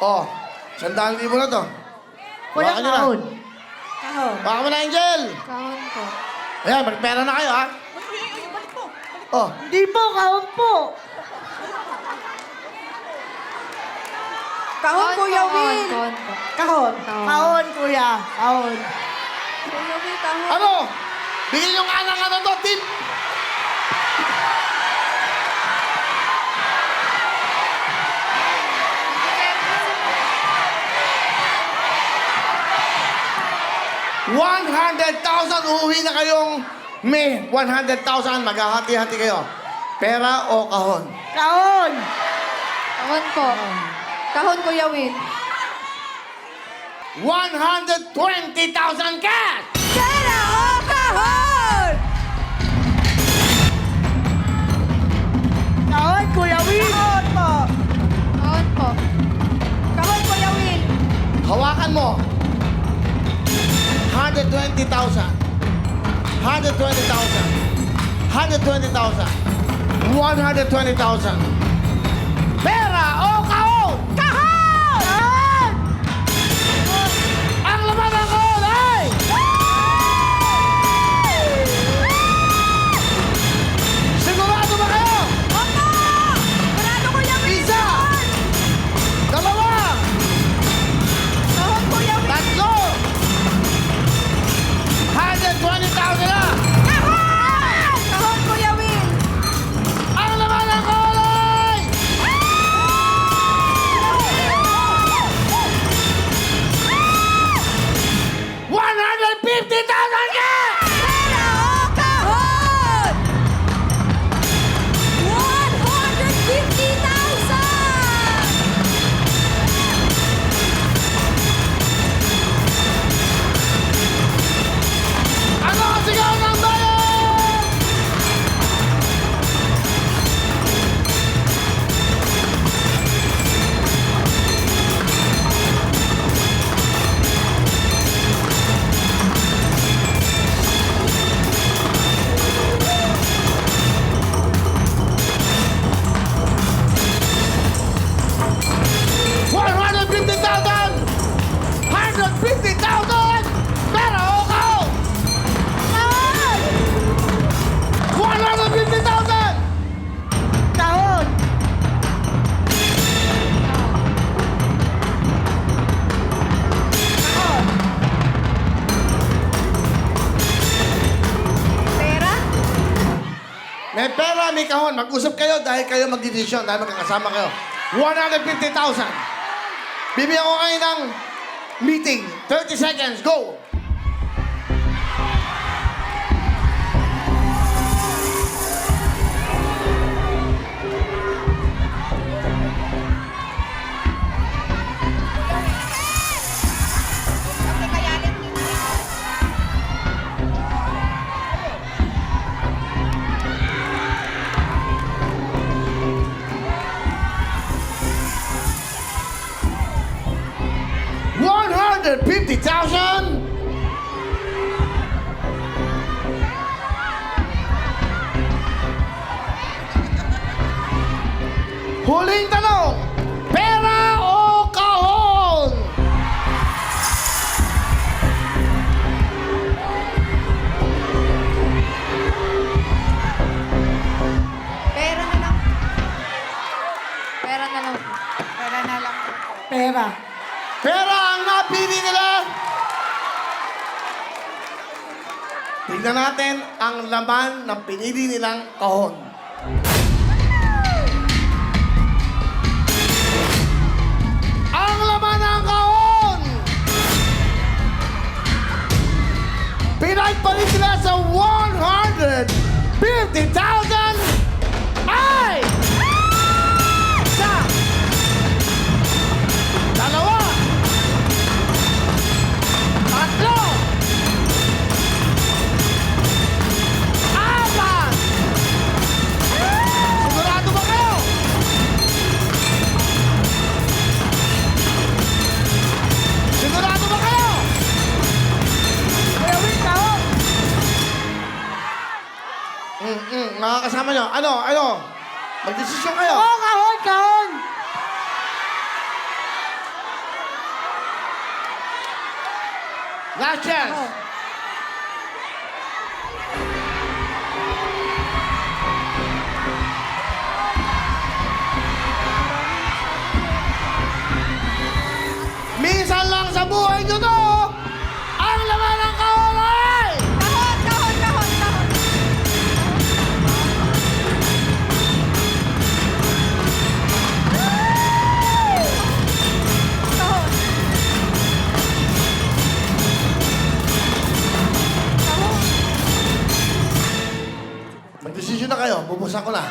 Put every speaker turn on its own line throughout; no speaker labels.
Oh, sandaan libo na to.
Kuya
Hawakan nyo na.
kahon.
Kahon.
Baka mo na, Angel.
Kahon po.
Ayan, magpera na kayo, ha? Oh,
Hindi po, kahon po.
Kahon, Kuya Will.
Kahon po.
Kahon.
Kahon.
Kuya. Kahon.
Kuya Will, kahon.
ano? Bigyan yung anak ano to, tip. One hundred thousand, uuwi na kayong may 100,000, maghahati-hati kayo. Pera o kahon?
Kahon.
Kahon po. Kahon, Kuya Will.
120,000 cash!
Pera o kahon? Kahon, Kuya Will. Kahon po.
Kahon po.
Kahon, Kuya Will.
Hawakan mo. 120,000. 120,000. 120,000. 120,000. May pera, may kahon. Mag-usap kayo dahil kayo magdidesisyon, dahil magkakasama kayo. 150,000. Bibigyan ko kayo ng meeting. 30 seconds, go! Huling tanong, pera o kahon?
Pera na lang. Pera na lang.
Pera na lang. Pera.
Pera ang napili nila. Tingnan natin ang laman ng pinili nilang kahon. Pinagpalit sila sa 150,000 ano, ano? Magdesisyon kayo.
Oo, kahon, kahon.
Last chance. Oh. Bubusan ko na.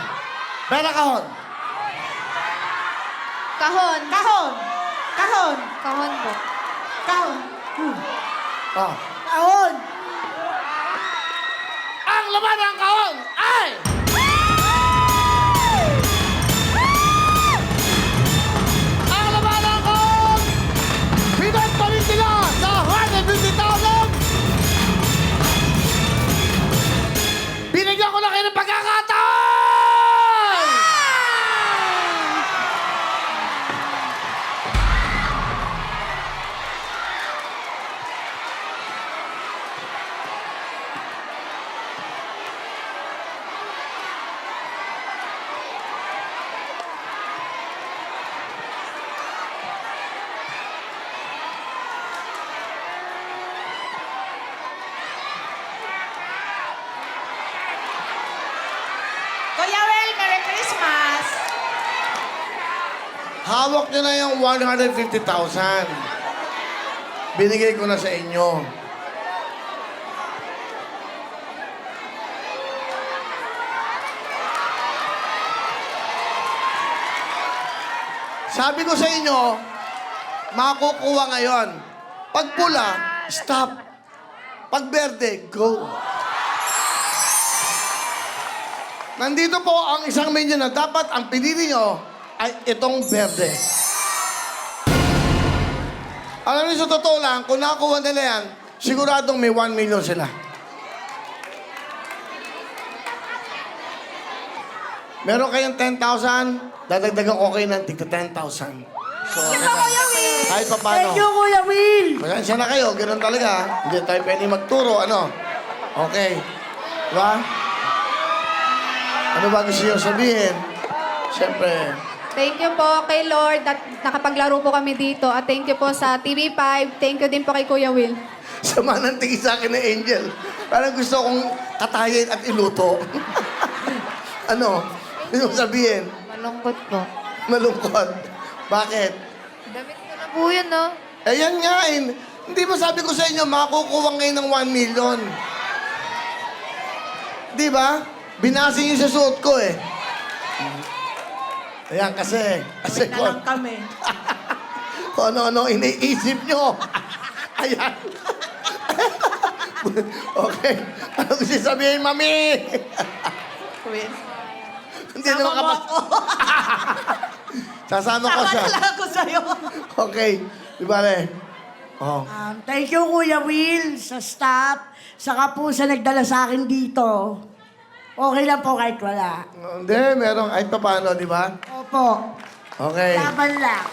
Pera kahon.
Kahon.
Kahon. Kahon.
Kahon po.
Kahon.
Oh.
Kahon.
Ang laman ng kahon Hawak nyo na yung 150,000. Binigay ko na sa inyo. Sabi ko sa inyo, makukuha ngayon. Pag pula, stop. Pag berde, go. Nandito po ang isang menu na dapat ang pinili nyo ay itong berde. Alam niyo sa totoo lang, kung nakakuha nila yan, siguradong may 1 million sila. Meron kayong 10,000, dadagdagan ko kayo ng tigta 10,000. So, kahit pa paano.
Thank you, Kuya Will.
Pasensya na kayo, ganun talaga. Hindi tayo pwede magturo, ano? Okay. Diba? Ano ba gusto niyo sabihin? Siyempre,
Thank you po kay Lord at nakapaglaro po kami dito. At thank you po sa TV5. Thank you din po kay Kuya Will.
sama ng tingin sa akin ng Angel. Parang gusto kong katayin at iluto. ano? Ano sabihin?
Malungkot po.
Malungkot. Bakit?
Damit ko na po yun, no?
Ayan nga, eh. Hindi ba sabi ko sa inyo, makukuha ngayon ng 1 million? Di ba? Binasi niyo sa suot ko eh. Ayan kasi, kasi
Na lang kami.
kung ano-ano iniisip nyo. Ayan. okay. Ano gusto sabihin, mami?
Will.
Hindi naman
Sama mo
kapag...
ako.
Sasama ko
Sama
siya.
na lang ako sa'yo.
Okay. Di ba, le? Oh.
Um, thank you, Kuya Will, sa staff. Saka po sa nagdala sa akin dito. Okay lang po kahit wala.
Hindi, merong kahit pa paano, di ba?
Opo.
Okay.
Laban lang.